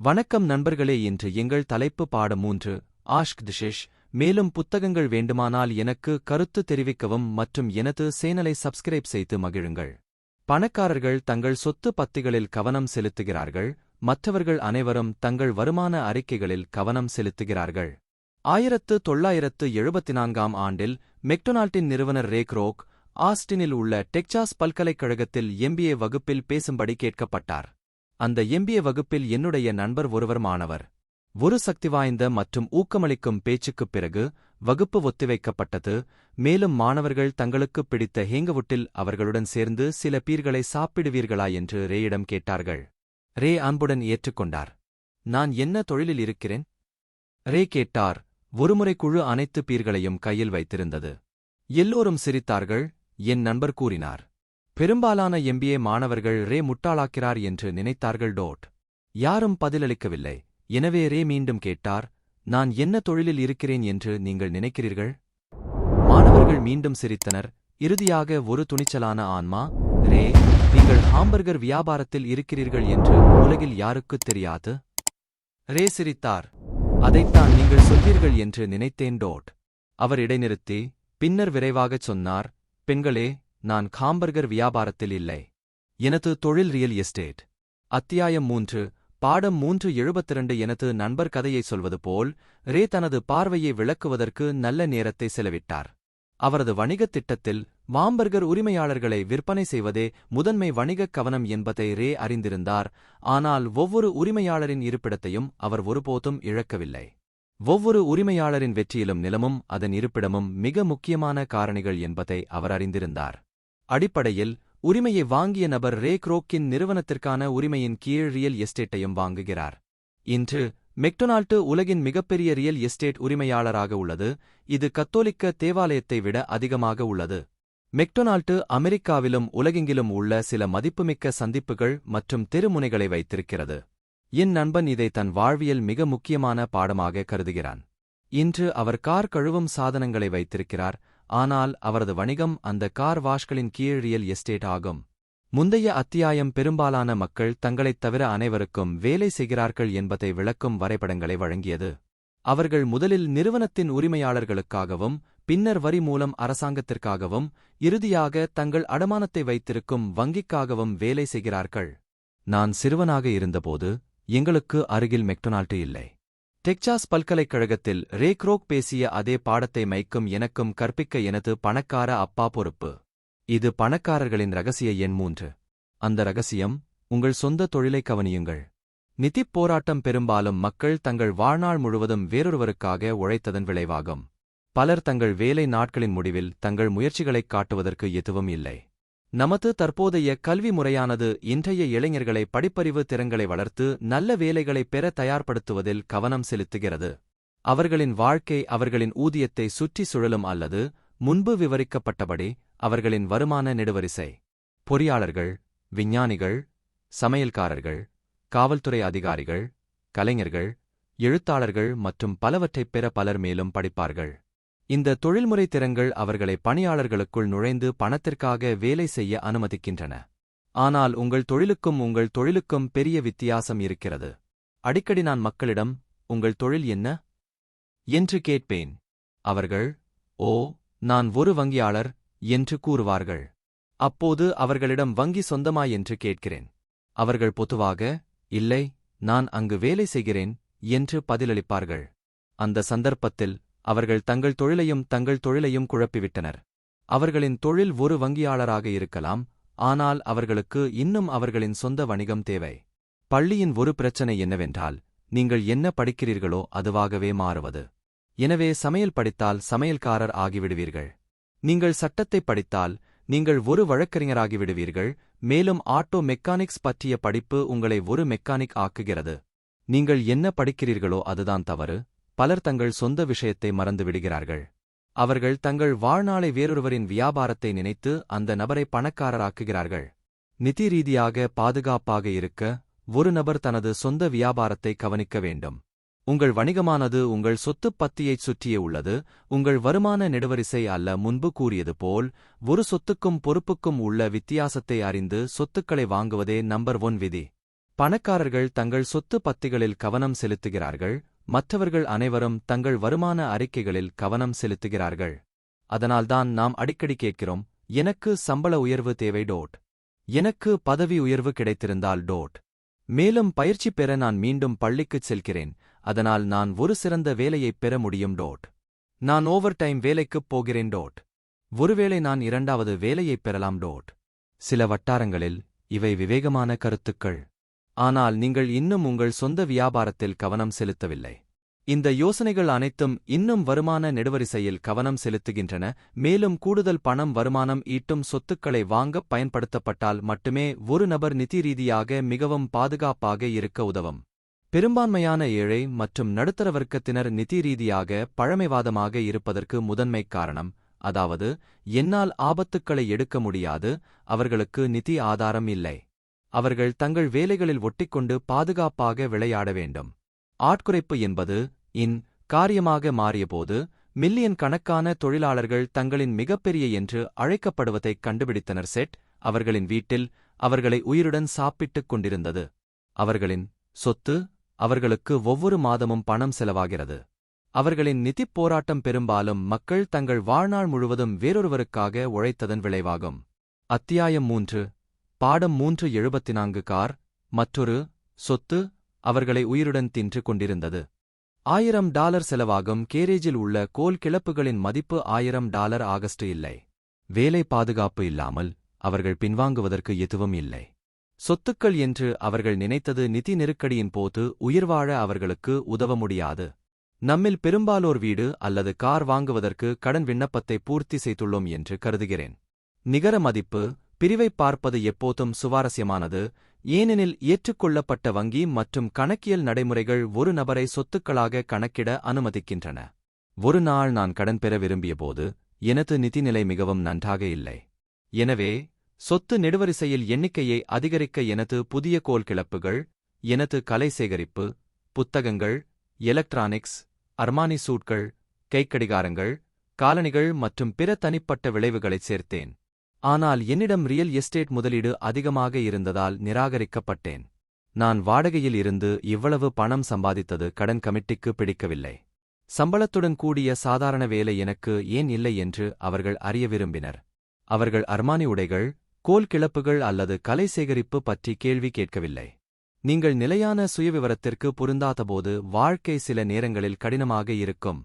வணக்கம் நண்பர்களே இன்று எங்கள் தலைப்பு பாடம் மூன்று. ஆஷ்க் திஷேஷ் மேலும் புத்தகங்கள் வேண்டுமானால் எனக்கு கருத்து தெரிவிக்கவும் மற்றும் எனது சேனலை சப்ஸ்கிரைப் செய்து மகிழுங்கள். பணக்காரர்கள் தங்கள் சொத்து பத்திகளில் கவனம் செலுத்துகிறார்கள். மற்றவர்கள் அனைவரும் தங்கள் வருமான அறிக்கைகளில் கவனம் செலுத்துகிறார்கள். ஆயிரத்து தொள்ளாயிரத்து எழுபத்தி நான்காம் ஆண்டில் மெக்டொனால்டின் நிறுவனர் ரேக்ரோக் ஆஸ்டினில் உள்ள டெக்சாஸ் பல்கலைக்கழகத்தில் எம்பிஏ வகுப்பில் பேசும்படி கேட்கப்பட்டார். அந்த எம்பிஏ வகுப்பில் என்னுடைய நண்பர் ஒருவர் மாணவர் ஒரு சக்தி வாய்ந்த மற்றும் ஊக்கமளிக்கும் பேச்சுக்குப் பிறகு வகுப்பு ஒத்திவைக்கப்பட்டது. மேலும் மாணவர்கள் தங்களுக்குப் பிடித்த ஹேங்கவுட்டில் அவர்களுடன் சேர்ந்து சில பீர்களை சாப்பிடுவீர்களா என்று ரேயிடம் கேட்டார்கள். ரே அன்புடன் ஏற்றுக்கொண்டார். நான் என்ன தொழிலில் இருக்கிறேன்? ரே கேட்டார். ஒருமுறை குழு அனைத்து பீர்களையும் கையில் வைத்திருந்தது. எல்லோரும் சிரித்தார்கள். என் நண்பர் கூறினார். பெரும்பாலான எம்பிஏ மாணவர்கள் ரே முட்டாளாக்கிறார் என்று நினைத்தார்கள். டோட் யாரும் பதிலளிக்கவில்லை. எனவே ரே மீண்டும் கேட்டார் நான் என்ன தொழிலில் இருக்கிறேன் என்று நீங்கள் நினைக்கிறீர்கள்? மாணவர்கள் மீண்டும் சிரித்தனர். இறுதியாக ஒரு துணிச்சலான ஆன்மா ரே நீங்கள் ஹாம்பர்கர் வியாபாரத்தில் இருக்கிறீர்கள் என்று உலகில் யாருக்குத் தெரியாது? ரே சிரித்தார் அதைத்தான் நீங்கள் சொல்வீர்கள் என்று நினைத்தேன். டோட் அவர் இடைநிறுத்தி பின்னர் விரைவாகச் சொன்னார் பெண்களே நான் காம்பர்கர் வியாபாரத்தில் இல்லை. எனது தொழில் ரியல் எஸ்டேட். அத்தியாயம் மூன்று பாடம் மூன்று எழுபத்திரண்டு எனது நண்பர் கதையை சொல்வது போல் ரே தனது பார்வையை விளக்குவதற்கு நல்ல நேரத்தை செலவிட்டார். அவரது வணிகத் திட்டத்தில் வாம்பர்கர் உரிமையாளர்களை விற்பனை செய்வதே முதன்மை வணிகக் கவனம் என்பதை ரே அறிந்திருந்தார் ஆனால் ஒவ்வொரு உரிமையாளரின் இருப்பிடத்தையும் அவர் ஒருபோதும் இழக்கவில்லை. ஒவ்வொரு உரிமையாளரின் வெற்றியிலும் நிலமும் அதன் இருப்பிடமும் மிக முக்கியமான காரணிகள் என்பதை அவர் அறிந்திருந்தார். அடிப்படையில் உரிமையை வாங்கிய நபர் ரே குரோக்கின் நிறுவனத்திற்கான உரிமையின் கீழ் ரியல் எஸ்டேட்டையும் வாங்குகிறார். இன்று மெக்டொனால்டு உலகின் மிகப்பெரிய ரியல் எஸ்டேட் உரிமையாளராக உள்ளது. இது கத்தோலிக்க தேவாலயத்தை விட அதிகமாக உள்ளது. மெக்டொனால்டு அமெரிக்காவிலும் உலகெங்கிலும் உள்ள சில மதிப்புமிக்க சந்திப்புகள் மற்றும் தெருமுனைகளை வைத்திருக்கிறது. என் நண்பன் இதை தன் வாழ்வியல் மிக முக்கியமான பாடமாக கருதுகிறான். இன்று அவர் கார் கழுவும் சாதனங்களை வைத்திருக்கிறார். ஆனால் அவரது வணிகம் அந்த கார் வாஷ்களின் கீழ் ரியல் எஸ்டேட் ஆகும். முந்தைய அத்தியாயம் பெரும்பாலான மக்கள் தங்களைத் தவிர அனைவருக்கும் வேலை செய்கிறார்கள் என்பதை விளக்கும் வரைபடங்களை வழங்கியது. அவர்கள் முதலில் நிறுவனத்தின் உரிமையாளர்களுக்காகவும் பின்னர் வரி மூலம் அரசாங்கத்திற்காகவும் இறுதியாக தங்கள் அடமானத்தை வைத்திருக்கும் வங்கிக்காகவும் வேலை செய்கிறார்கள். நான் சிறுவனாக இருந்தபோது எங்களுக்கு அருகில் மெக்டொனால்டு இல்லை. டெக்சாஸ் பல்கலைக்கழகத்தில் ரேக்ரோக் பேசிய அதே பாடத்தை மைக்கும் எனக்கும் கற்பிக்க எனது பணக்கார அப்பா பொறுப்பு. இது பணக்காரர்களின் ரகசிய எண் மூன்று. அந்த ரகசியம் உங்கள் சொந்த தொழிலை கவனியுங்கள். நிதிப் போராட்டம் பெரும்பாலும் மக்கள் தங்கள் வாழ்நாள் முழுவதும் வேறொருவருக்காக உழைத்ததன் விளைவாகும். பலர் தங்கள் வேலை நாட்களின் முடிவில் தங்கள் முயற்சிகளைக் காட்டுவதற்கு எதுவும் இல்லை. நமது தற்போதைய கல்வி முறையானது இன்றைய இளைஞர்களை படிப்பறிவு திறன்களை வளர்த்து நல்ல வேலைகளைப் பெற தயார்படுத்துவதில் கவனம் செலுத்துகிறது. அவர்களின் வாழ்க்கை அவர்களின் ஊதியத்தை சுற்றி சுழலும் அல்லது முன்பு விவரிக்கப்பட்டபடி அவர்களின் வருமான நெடுவரிசை. பொறியாளர்கள் விஞ்ஞானிகள் சமையல்காரர்கள் காவல்துறை அதிகாரிகள் கலைஞர்கள் எழுத்தாளர்கள் மற்றும் பலவற்றைப் பெற பலர் மேலும் படிப்பார்கள். இந்த தொழில்முறை திறங்கள் அவர்களை பணியாளர்களுக்குள் நுழைந்து பணத்திற்காக வேலை செய்ய அனுமதிக்கின்றன. ஆனால் உங்கள் தொழிலுக்கும் உங்கள் தொழிலுக்கும் பெரிய வித்தியாசம் இருக்கிறது. அடிக்கடி நான் மக்களிடம் உங்கள் தொழில் என்ன? என்று கேட்பேன். அவர்கள் ஓ நான் ஒரு வங்கியாளர் என்று கூறுவார்கள். அப்போது அவர்களிடம் வங்கி சொந்தமா என்று கேட்கிறேன். அவர்கள் பொதுவாக இல்லை நான் அங்கு வேலை செய்கிறேன் என்று பதிலளிப்பார்கள். அந்த சந்தர்ப்பத்தில் அவர்கள் தங்கள் தொழிலையும் தங்கள் தொழிலையும் குழப்பிவிட்டனர். அவர்களின் தொழில் ஒரு வங்கியாளராக இருக்கலாம் ஆனால் அவர்களுக்கு இன்னும் அவர்களின் சொந்த வணிகம் தேவை. பள்ளியின் ஒரு பிரச்சனை என்னவென்றால் நீங்கள் என்ன படிக்கிறீர்களோ அதுவாகவே மாறுவது. எனவே சமையல் படித்தால் சமையல்காரர் ஆகிவிடுவீர்கள். நீங்கள் சட்டத்தை படித்தால் நீங்கள் ஒரு வழக்கறிஞராகிவிடுவீர்கள் மேலும் ஆட்டோ மெக்கானிக்ஸ் பற்றிய படிப்பு உங்களை ஒரு மெக்கானிக் ஆக்குகிறது. நீங்கள் என்ன படிக்கிறீர்களோ அதுதான் தவறு. பலர் தங்கள் சொந்த விஷயத்தை மறந்துவிடுகிறார்கள். அவர்கள் தங்கள் வாழ்நாளை வேறொருவரின் வியாபாரத்தை நினைத்து அந்த நபரை பணக்காரராக்குகிறார்கள். நிதி ரீதியாக பாதுகாப்பாக இருக்க ஒரு நபர் தனது சொந்த வியாபாரத்தை கவனிக்க வேண்டும். உங்கள் வணிகமானது உங்கள் சொத்துப் பத்தியைச் சுற்றியே உள்ளது உங்கள் வருமான நெடுவரிசை அல்ல முன்பு கூறியது போல் ஒரு சொத்துக்கும் பொறுப்புக்கும் உள்ள வித்தியாசத்தை அறிந்து சொத்துக்களை வாங்குவதே நம்பர் ஒன் விதி. பணக்காரர்கள் தங்கள் சொத்து பத்திகளில் கவனம் செலுத்துகிறார்கள் மற்றவர்கள் அனைவரும் தங்கள் வருமான அறிக்கைகளில் கவனம் செலுத்துகிறார்கள். அதனால்தான் நாம் அடிக்கடி கேட்கிறோம் எனக்கு சம்பள உயர்வு தேவை டோட். எனக்கு பதவி உயர்வு கிடைத்திருந்தால் டோட். மேலும் பயிற்சி பெற நான் மீண்டும் பள்ளிக்குச் செல்கிறேன் அதனால் நான் ஒரு சிறந்த வேலையைப் பெற முடியும் டோட். நான் ஓவர் டைம் வேலைக்குப் போகிறேன் டோட். ஒருவேளை நான் இரண்டாவது வேலையைப் பெறலாம் டோட். சில வட்டாரங்களில் இவை விவேகமான கருத்துக்கள். ஆனால் நீங்கள் இன்னும் உங்கள் சொந்த வியாபாரத்தில் கவனம் செலுத்தவில்லை. இந்த யோசனைகள் அனைத்தும் இன்னும் வருமான நெடுவரிசையில் கவனம் செலுத்துகின்றன மேலும் கூடுதல் பணம் வருமானம் ஈட்டும் சொத்துக்களை வாங்கப் பயன்படுத்தப்பட்டால் மட்டுமே ஒரு நபர் நிதி ரீதியாக மிகவும் பாதுகாப்பாக இருக்க உதவும். பெரும்பான்மையான ஏழை மற்றும் நடுத்தர வர்க்கத்தினர் நிதி ரீதியாக பழமைவாதமாக இருப்பதற்கு முதன்மைக் காரணம் அதாவது என்னால் ஆபத்துக்களை எடுக்க முடியாது அவர்களுக்கு நிதி ஆதாரம் இல்லை. அவர்கள் தங்கள் வேலைகளில் ஒட்டிக்கொண்டு பாதுகாப்பாக விளையாட வேண்டும். ஆட்குறைப்பு என்பது இன் காரியமாக மாறியபோது மில்லியன் கணக்கான தொழிலாளர்கள் தங்களின் மிகப்பெரிய என்று அழைக்கப்படுவதைக் கண்டுபிடித்தனர் செட் அவர்களின் வீட்டில் அவர்களை உயிருடன் சாப்பிட்டுக் கொண்டிருந்தது. அவர்களின் சொத்து அவர்களுக்கு ஒவ்வொரு மாதமும் பணம் செலவாகிறது. அவர்களின் நிதிப் போராட்டம் பெரும்பாலும் மக்கள் தங்கள் வாழ்நாள் முழுவதும் வேறொருவருக்காக உழைத்ததன் விளைவாகும். அத்தியாயம் மூன்று. பாடம் மூன்று எழுபத்தி நான்கு கார் மற்றொரு சொத்து அவர்களை உயிருடன் தின்று கொண்டிருந்தது. ஆயிரம் டாலர் செலவாகும் கேரேஜில் உள்ள கோல் கிளப்புகளின் மதிப்பு ஆயிரம் டாலர் ஆகஸ்ட் இல்லை. வேலை பாதுகாப்பு இல்லாமல் அவர்கள் பின்வாங்குவதற்கு எதுவும் இல்லை. சொத்துக்கள் என்று அவர்கள் நினைத்தது நிதி நெருக்கடியின் போது உயிர்வாழ அவர்களுக்கு உதவ முடியாது. நம்மில் பெரும்பாலோர் வீடு அல்லது கார் வாங்குவதற்கு கடன் விண்ணப்பத்தை பூர்த்தி செய்துள்ளோம் என்று கருதுகிறேன். நிகர மதிப்பு பிரிவைப் பார்ப்பது எப்போதும் சுவாரஸ்யமானது ஏனெனில் ஏற்றுக்கொள்ளப்பட்ட வங்கி மற்றும் கணக்கியல் நடைமுறைகள் ஒரு நபரை சொத்துக்களாக கணக்கிட அனுமதிக்கின்றன. ஒரு நாள் நான் கடன் பெற விரும்பியபோது எனது நிதிநிலை மிகவும் நன்றாக இல்லை. எனவே சொத்து நெடுவரிசையில் எண்ணிக்கையை அதிகரிக்க எனது புதிய கோல் கிளப்புகள் எனது கலை சேகரிப்பு புத்தகங்கள் எலக்ட்ரானிக்ஸ் அர்மானி சூட்கள் கைக்கடிகாரங்கள் காலணிகள் மற்றும் பிற தனிப்பட்ட விளைவுகளைச் சேர்த்தேன். ஆனால் என்னிடம் ரியல் எஸ்டேட் முதலீடு அதிகமாக இருந்ததால் நிராகரிக்கப்பட்டேன். நான் வாடகையில் இருந்து இவ்வளவு பணம் சம்பாதித்தது கடன் கமிட்டிக்கு பிடிக்கவில்லை. சம்பளத்துடன் கூடிய சாதாரண வேலை எனக்கு ஏன் இல்லை என்று அவர்கள் அறிய விரும்பினர். அவர்கள் அர்மானி உடைகள் கோல் கிளப்புகள் அல்லது கலை சேகரிப்பு பற்றி கேள்வி கேட்கவில்லை. நீங்கள் நிலையான சுயவிவரத்திற்கு பொருந்தாதபோது வாழ்க்கை சில நேரங்களில் கடினமாக இருக்கும்.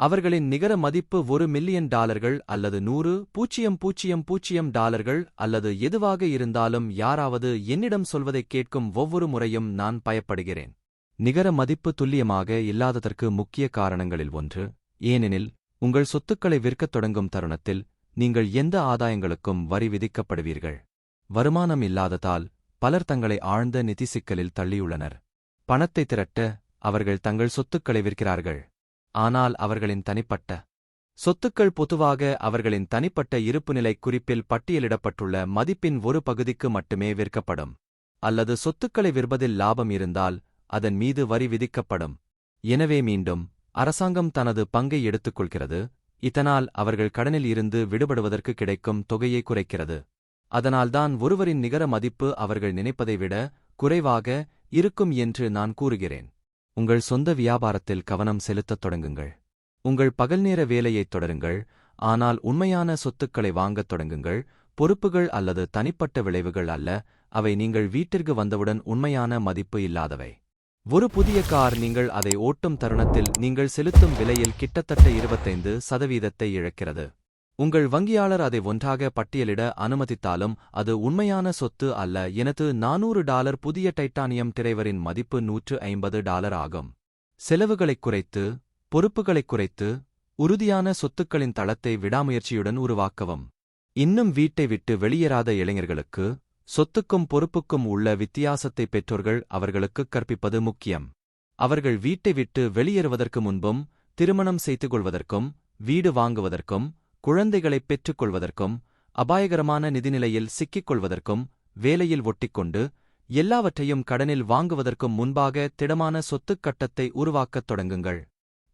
அவர்களின் நிகர மதிப்பு ஒரு மில்லியன் டாலர்கள் அல்லது நூறு பூஜ்ஜியம் பூஜ்ஜியம் பூஜ்ஜியம் டாலர்கள் அல்லது எதுவாக இருந்தாலும் யாராவது என்னிடம் சொல்வதைக் கேட்கும் ஒவ்வொரு முறையும் நான் பயப்படுகிறேன். நிகர மதிப்பு துல்லியமாக இல்லாததற்கு முக்கிய காரணங்களில் ஒன்று ஏனெனில் உங்கள் சொத்துக்களை விற்கத் தொடங்கும் தருணத்தில் நீங்கள் எந்த ஆதாயங்களுக்கும் வரி விதிக்கப்படுவீர்கள்? வருமானம் இல்லாததால் பலர் தங்களை ஆழ்ந்த நிதி சிக்கலில் தள்ளியுள்ளனர். பணத்தை திரட்ட அவர்கள் தங்கள் சொத்துக்களை விற்கிறார்கள். ஆனால் அவர்களின் தனிப்பட்ட சொத்துக்கள் பொதுவாக அவர்களின் தனிப்பட்ட இருப்புநிலை குறிப்பில் பட்டியலிடப்பட்டுள்ள மதிப்பின் ஒரு பகுதிக்கு மட்டுமே விற்கப்படும். அல்லது சொத்துக்களை விற்பதில் லாபம் இருந்தால் அதன் மீது வரி விதிக்கப்படும். எனவே மீண்டும் அரசாங்கம் தனது பங்கை எடுத்துக்கொள்கிறது. இதனால் அவர்கள் கடனில் இருந்து விடுபடுவதற்கு கிடைக்கும் தொகையை குறைக்கிறது. அதனால்தான் ஒருவரின் நிகர மதிப்பு அவர்கள் நினைப்பதை விட குறைவாக இருக்கும் என்று நான் கூறுகிறேன். உங்கள் சொந்த வியாபாரத்தில் கவனம் செலுத்தத் தொடங்குங்கள். உங்கள் பகல்நேர வேலையைத் தொடருங்கள். ஆனால் உண்மையான சொத்துக்களை வாங்கத் தொடங்குங்கள். பொறுப்புகள் அல்லது தனிப்பட்ட விளைவுகள் அல்ல. அவை நீங்கள் வீட்டிற்கு வந்தவுடன் உண்மையான மதிப்பு இல்லாதவை. ஒரு புதிய கார் நீங்கள் அதை ஓட்டும் தருணத்தில் நீங்கள் செலுத்தும் விலையில் கிட்டத்தட்ட இருபத்தைந்து சதவீதத்தை இழக்கிறது. உங்கள் வங்கியாளர் அதை ஒன்றாக பட்டியலிட அனுமதித்தாலும் அது உண்மையான சொத்து அல்ல. எனது நானூறு டாலர் புதிய டைட்டானியம் திரைவரின் மதிப்பு நூற்று ஐம்பது டாலர் ஆகும். செலவுகளைக் குறைத்து பொறுப்புகளைக் குறைத்து உறுதியான சொத்துக்களின் தளத்தை விடாமுயற்சியுடன் உருவாக்கவும். இன்னும் வீட்டை விட்டு வெளியேறாத இளைஞர்களுக்கு சொத்துக்கும் பொறுப்புக்கும் உள்ள வித்தியாசத்தை பெற்றோர்கள் அவர்களுக்குக் கற்பிப்பது முக்கியம். அவர்கள் வீட்டை விட்டு வெளியேறுவதற்கு முன்பும் திருமணம் செய்து கொள்வதற்கும் வீடு வாங்குவதற்கும் குழந்தைகளைப் பெற்றுக்கொள்வதற்கும் அபாயகரமான நிதிநிலையில் சிக்கிக் கொள்வதற்கும் வேலையில் ஒட்டிக்கொண்டு எல்லாவற்றையும் கடனில் வாங்குவதற்கும் முன்பாக திடமான சொத்துக் கட்டத்தை உருவாக்கத் தொடங்குங்கள்.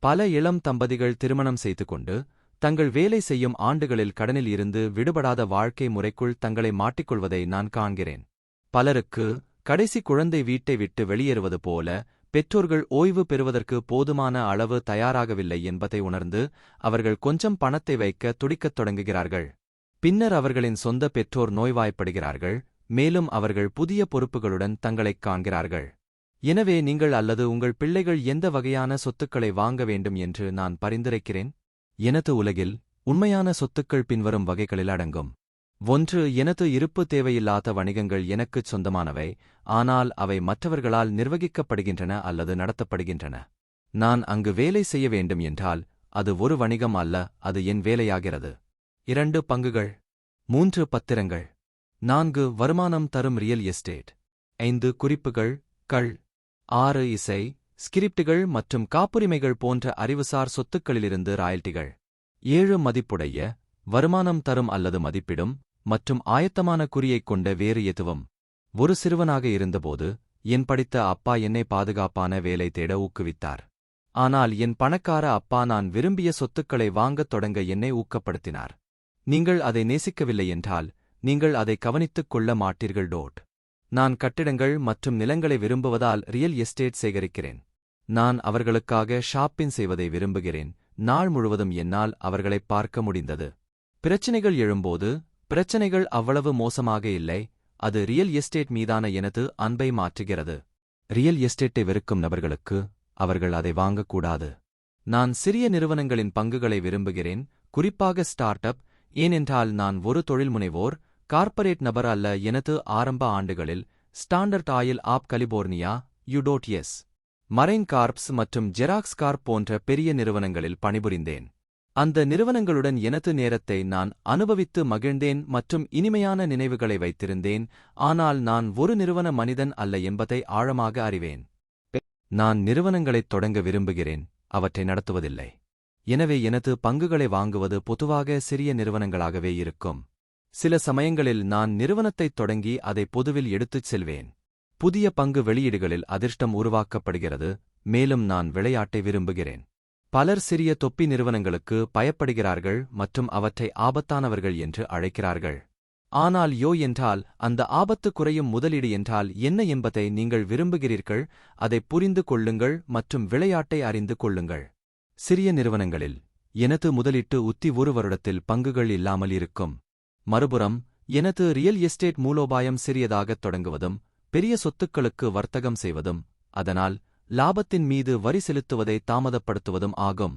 பல இளம் தம்பதிகள் திருமணம் செய்து கொண்டு தங்கள் வேலை செய்யும் ஆண்டுகளில் கடனில் இருந்து விடுபடாத வாழ்க்கை முறைக்குள் தங்களை மாட்டிக்கொள்வதை நான் காண்கிறேன். பலருக்கு கடைசி குழந்தை வீட்டை விட்டு வெளியேறுவது போல பெற்றோர்கள் ஓய்வு பெறுவதற்கு போதுமான அளவு தயாராகவில்லை என்பதை உணர்ந்து அவர்கள் கொஞ்சம் பணத்தை வைக்க துடிக்கத் தொடங்குகிறார்கள். பின்னர் அவர்களின் சொந்த பெற்றோர் நோய்வாய்ப்படுகிறார்கள் மேலும் அவர்கள் புதிய பொறுப்புகளுடன் தங்களைக் காண்கிறார்கள். எனவே நீங்கள் அல்லது உங்கள் பிள்ளைகள் எந்த வகையான சொத்துக்களை வாங்க வேண்டும் என்று நான் பரிந்துரைக்கிறேன்? எனது உலகில் உண்மையான சொத்துக்கள் பின்வரும் வகைகளில் அடங்கும். ஒன்று எனது இருப்பு தேவையில்லாத வணிகங்கள் எனக்குச் சொந்தமானவை ஆனால் அவை மற்றவர்களால் நிர்வகிக்கப்படுகின்றன அல்லது நடத்தப்படுகின்றன. நான் அங்கு வேலை செய்ய வேண்டும் என்றால் அது ஒரு வணிகம் அல்ல அது என் வேலையாகிறது. இரண்டு பங்குகள். மூன்று பத்திரங்கள். நான்கு வருமானம் தரும் ரியல் எஸ்டேட். ஐந்து குறிப்புகள். கள். ஆறு இசை. ஸ்கிரிப்டுகள் மற்றும் காப்புரிமைகள் போன்ற அறிவுசார் சொத்துக்களிலிருந்து ராயல்ட்டிகள் ஏழு மதிப்புடைய. வருமானம் தரும் அல்லது மதிப்பிடும். மற்றும் ஆயத்தமான குறியைக் கொண்ட வேறு எதுவும். ஒரு சிறுவனாக இருந்தபோது என் படித்த அப்பா என்னை பாதுகாப்பான வேலை தேட ஊக்குவித்தார். ஆனால் என் பணக்கார அப்பா நான் விரும்பிய சொத்துக்களை வாங்கத் தொடங்க என்னை ஊக்கப்படுத்தினார். நீங்கள் அதை நேசிக்கவில்லை என்றால் நீங்கள் அதை கவனித்துக் கொள்ள மாட்டீர்கள். டோட். நான் கட்டிடங்கள் மற்றும் நிலங்களை விரும்புவதால் ரியல் எஸ்டேட் சேகரிக்கிறேன். நான் அவர்களுக்காக ஷாப்பிங் செய்வதை விரும்புகிறேன். நாள் முழுவதும் என்னால் அவர்களைப் பார்க்க முடிந்தது. பிரச்சினைகள் எழும்போது பிரச்சனைகள் அவ்வளவு மோசமாக இல்லை அது ரியல் எஸ்டேட் மீதான எனது அன்பை மாற்றுகிறது. ரியல் எஸ்டேட்டை வெறுக்கும் நபர்களுக்கு அவர்கள் அதை வாங்கக்கூடாது. நான் சிறிய நிறுவனங்களின் பங்குகளை விரும்புகிறேன் குறிப்பாக ஸ்டார்ட் அப் ஏனென்றால் நான் ஒரு தொழில்முனைவோர் கார்ப்பரேட் நபர் அல்ல எனது ஆரம்ப ஆண்டுகளில் Standard Oil of California U dot S. Marine Corps மற்றும் ஜெராக்ஸ் கார்ப் போன்ற பெரிய நிறுவனங்களில் பணிபுரிந்தேன். அந்த நிறுவனங்களுடன் எனது நேரத்தை நான் அனுபவித்து மகிழ்ந்தேன் மற்றும் இனிமையான நினைவுகளை வைத்திருந்தேன் ஆனால் நான் ஒரு நிறுவன மனிதன் அல்ல என்பதை ஆழமாக அறிவேன். நான் நிறுவனங்களைத் தொடங்க விரும்புகிறேன் அவற்றை நடத்துவதில்லை. எனவே எனது பங்குகளை வாங்குவது பொதுவாக சிறிய நிறுவனங்களாகவே இருக்கும். சில சமயங்களில் நான் நிறுவனத்தைத் தொடங்கி அதை பொதுவில் எடுத்துச் செல்வேன். புதிய பங்கு வெளியீடுகளில் அதிர்ஷ்டம் உருவாக்கப்படுகிறது மேலும் நான் விளையாட்டை விரும்புகிறேன். பலர் சிறிய தொப்பி நிறுவனங்களுக்கு பயப்படுகிறார்கள் மற்றும் அவற்றை ஆபத்தானவர்கள் என்று அழைக்கிறார்கள். ஆனால் யோ என்றால் அந்த ஆபத்து குறையும் முதலீடு என்றால் என்ன என்பதை நீங்கள் விரும்புகிறீர்கள் அதை புரிந்து கொள்ளுங்கள் மற்றும் விளையாட்டை அறிந்து கொள்ளுங்கள். சிறிய நிறுவனங்களில் எனது முதலீட்டு உத்தி ஒரு வருடத்தில் பங்குகள் இல்லாமல் இருக்கும். மறுபுறம் எனது ரியல் எஸ்டேட் மூலோபாயம் சிறியதாகத் தொடங்குவதும் பெரிய சொத்துக்களுக்கு வர்த்தகம் செய்வதும் அதனால் லாபத்தின் மீது வரி செலுத்துவதை தாமதப்படுத்துவதும் ஆகும்.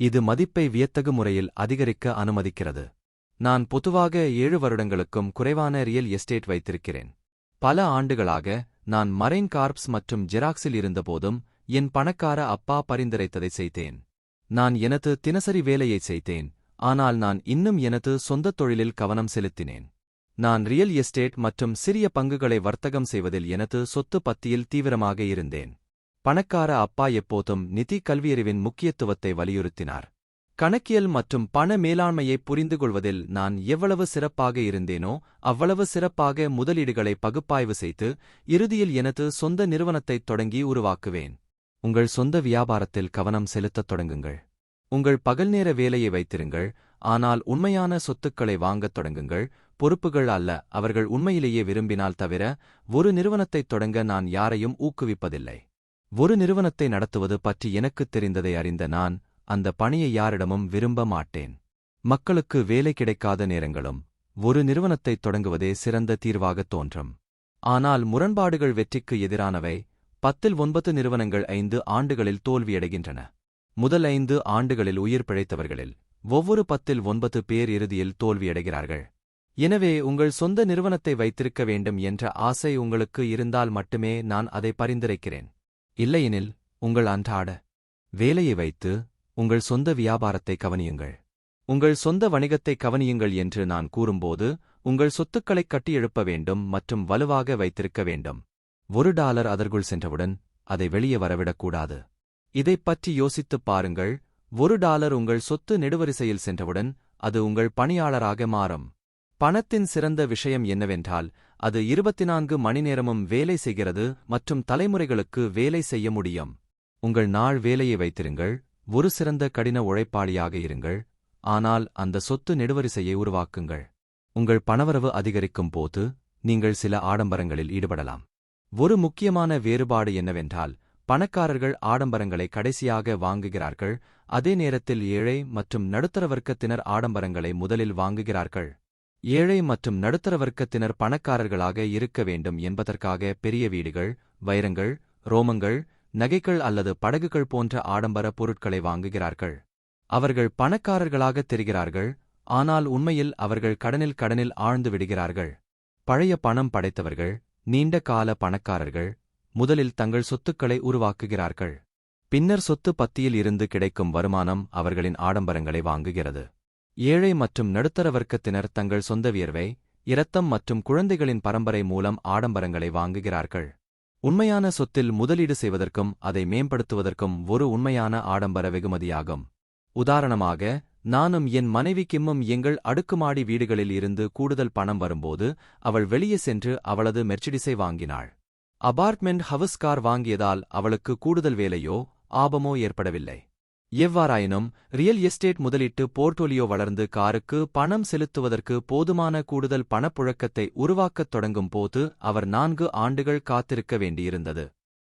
இது மதிப்பை வியத்தகு முறையில் அதிகரிக்க அனுமதிக்கிறது. நான் பொதுவாக ஏழு வருடங்களுக்கும் குறைவான ரியல் எஸ்டேட் வைத்திருக்கிறேன். பல ஆண்டுகளாக நான் மரைன் கார்ப்ஸ் மற்றும் ஜெராக்ஸில் இருந்தபோதும் என் பணக்கார அப்பா பரிந்துரைத்ததை செய்தேன். நான் எனது தினசரி வேலையை செய்தேன் ஆனால் நான் இன்னும் எனது சொந்தத் தொழிலில் கவனம் செலுத்தினேன். நான் ரியல் எஸ்டேட் மற்றும் சிறிய பங்குகளை வர்த்தகம் செய்வதில் எனது சொத்து பத்தியில் தீவிரமாக இருந்தேன். பணக்கார அப்பா எப்போதும் நிதி கல்வியறிவின் முக்கியத்துவத்தை வலியுறுத்தினார். கணக்கியல் மற்றும் பண மேலாண்மையை புரிந்துகொள்வதில் நான் எவ்வளவு சிறப்பாக இருந்தேனோ அவ்வளவு சிறப்பாக முதலீடுகளை பகுப்பாய்வு செய்து இறுதியில் எனது சொந்த நிறுவனத்தைத் தொடங்கி உருவாக்குவேன். உங்கள் சொந்த வியாபாரத்தில் கவனம் செலுத்தத் தொடங்குங்கள். உங்கள் பகல்நேர வேலையை வைத்திருங்கள் ஆனால் உண்மையான சொத்துக்களை வாங்கத் தொடங்குங்கள். பொறுப்புகள் அல்ல அவர்கள் உண்மையிலேயே விரும்பினால் தவிர ஒரு நிறுவனத்தைத் தொடங்க நான் யாரையும் ஊக்குவிப்பதில்லை. ஒரு நிறுவனத்தை நடத்துவது பற்றி எனக்குத் தெரிந்ததை அறிந்த நான் அந்த பணியை யாரிடமும் விரும்ப மாட்டேன். மக்களுக்கு வேலை கிடைக்காத நேரங்களும் ஒரு நிறுவனத்தைத் தொடங்குவதே சிறந்த தீர்வாகத் தோன்றும். ஆனால் முரண்பாடுகள் வெற்றிக்கு எதிரானவை பத்தில் ஒன்பது நிறுவனங்கள் ஐந்து ஆண்டுகளில் தோல்வியடைகின்றன. முதல் ஐந்து ஆண்டுகளில் உயிர் பிழைத்தவர்களில் ஒவ்வொரு பத்தில் ஒன்பது பேர் இறுதியில் தோல்வியடைகிறார்கள். எனவே உங்கள் சொந்த நிறுவனத்தை வைத்திருக்க வேண்டும் என்ற ஆசை உங்களுக்கு இருந்தால் மட்டுமே நான் அதை பரிந்துரைக்கிறேன். இல்லையெனில் உங்கள் அன்றாட வேலையை வைத்து உங்கள் சொந்த வியாபாரத்தை கவனியுங்கள். உங்கள் சொந்த வணிகத்தை கவனியுங்கள் என்று நான் கூறும்போது உங்கள் சொத்துக்களைக் கட்டியெழுப்ப வேண்டும் மற்றும் வலுவாக வைத்திருக்க வேண்டும். ஒரு டாலர் அதற்குள் சென்றவுடன் அதை வெளியே வரவிடக்கூடாது இதைப் பற்றி யோசித்துப் பாருங்கள் ஒரு டாலர் உங்கள் சொத்து நெடுவரிசையில் சென்றவுடன் அது உங்கள் பணியாளராக மாறும். பணத்தின் சிறந்த விஷயம் என்னவென்றால் அது இருபத்தி நான்கு மணி நேரமும் வேலை செய்கிறது மற்றும் தலைமுறைகளுக்கு வேலை செய்ய முடியும். உங்கள் நாள் வேலையை வைத்திருங்கள் ஒரு சிறந்த கடின உழைப்பாளியாக இருங்கள் ஆனால் அந்த சொத்து நெடுவரிசையை உருவாக்குங்கள். உங்கள் பணவரவு அதிகரிக்கும் போது நீங்கள் சில ஆடம்பரங்களில் ஈடுபடலாம். ஒரு முக்கியமான வேறுபாடு என்னவென்றால் பணக்காரர்கள் ஆடம்பரங்களை கடைசியாக வாங்குகிறார்கள் அதே நேரத்தில் ஏழை மற்றும் நடுத்தர வர்க்கத்தினர் ஆடம்பரங்களை முதலில் வாங்குகிறார்கள். ஏழை மற்றும் நடுத்தர வர்க்கத்தினர் பணக்காரர்களாக இருக்க வேண்டும் என்பதற்காக பெரிய வீடுகள் வைரங்கள் ரோமங்கள் நகைகள் அல்லது படகுகள் போன்ற ஆடம்பர பொருட்களை வாங்குகிறார்கள். அவர்கள் பணக்காரர்களாகத் தெரிகிறார்கள் ஆனால் உண்மையில் அவர்கள் கடனில் கடனில் ஆழ்ந்து விடுகிறார்கள். பழைய பணம் படைத்தவர்கள் நீண்ட கால பணக்காரர்கள் முதலில் தங்கள் சொத்துக்களை உருவாக்குகிறார்கள். பின்னர் சொத்து பத்தியில் இருந்து கிடைக்கும் வருமானம் அவர்களின் ஆடம்பரங்களை வாங்குகிறது. ஏழை மற்றும் நடுத்தர வர்க்கத்தினர் தங்கள் சொந்த வியர்வை இரத்தம் மற்றும் குழந்தைகளின் பரம்பரை மூலம் ஆடம்பரங்களை வாங்குகிறார்கள். உண்மையான சொத்தில் முதலீடு செய்வதற்கும் அதை மேம்படுத்துவதற்கும் ஒரு உண்மையான ஆடம்பர வெகுமதியாகும். உதாரணமாக நானும் என் மனைவி கிம்மும் எங்கள் அடுக்குமாடி வீடுகளில் இருந்து கூடுதல் பணம் வரும்போது அவள் வெளியே சென்று அவளது மெர்ச்சிடிஸை வாங்கினாள். அபார்ட்மெண்ட் ஹவுஸ் கார் வாங்கியதால் அவளுக்கு கூடுதல் வேலையோ ஆபமோ ஏற்படவில்லை. எவ்வாறாயினும் ரியல் எஸ்டேட் முதலீட்டு போர்ட்போலியோ வளர்ந்து காருக்கு பணம் செலுத்துவதற்கு போதுமான கூடுதல் பணப்புழக்கத்தை உருவாக்கத் தொடங்கும் போது அவர் நான்கு ஆண்டுகள் காத்திருக்க வேண்டியிருந்தது.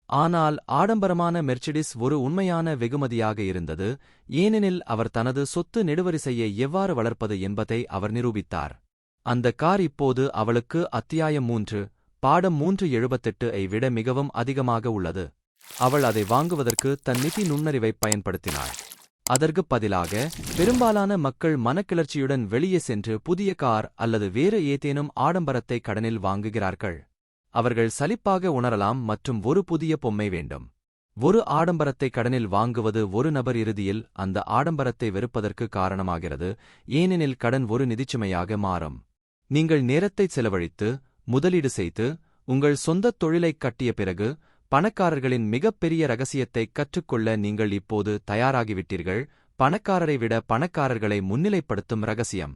ஆனால் ஆடம்பரமான மெர்ச்சிடிஸ் ஒரு உண்மையான வெகுமதியாக இருந்தது ஏனெனில் அவர் தனது சொத்து நெடுவரிசையை எவ்வாறு வளர்ப்பது என்பதை அவர் நிரூபித்தார். அந்த கார் இப்போது அவளுக்கு அத்தியாயம் மூன்று பாடம் மூன்று எழுபத்தெட்டு ஐ விட மிகவும் அதிகமாக உள்ளது. அவள் அதை வாங்குவதற்கு தன் நிதி நுண்ணறிவைப் பயன்படுத்தினாள். அதற்குப் பதிலாக பெரும்பாலான மக்கள் மனக்கிளர்ச்சியுடன் வெளியே சென்று புதிய கார் அல்லது வேறு ஏதேனும் ஆடம்பரத்தை கடனில் வாங்குகிறார்கள். அவர்கள் சலிப்பாக உணரலாம் மற்றும் ஒரு புதிய பொம்மை வேண்டும். ஒரு ஆடம்பரத்தை கடனில் வாங்குவது ஒரு நபர் இறுதியில் அந்த ஆடம்பரத்தை வெறுப்பதற்கு காரணமாகிறது ஏனெனில் கடன் ஒரு நிதிச்சுமையாக மாறும். நீங்கள் நேரத்தை செலவழித்து முதலீடு செய்து உங்கள் சொந்தத் தொழிலைக் கட்டிய பிறகு பணக்காரர்களின் மிகப்பெரிய ரகசியத்தை கற்றுக்கொள்ள நீங்கள் இப்போது தயாராகிவிட்டீர்கள். பணக்காரரை விட பணக்காரர்களை முன்னிலைப்படுத்தும் ரகசியம்.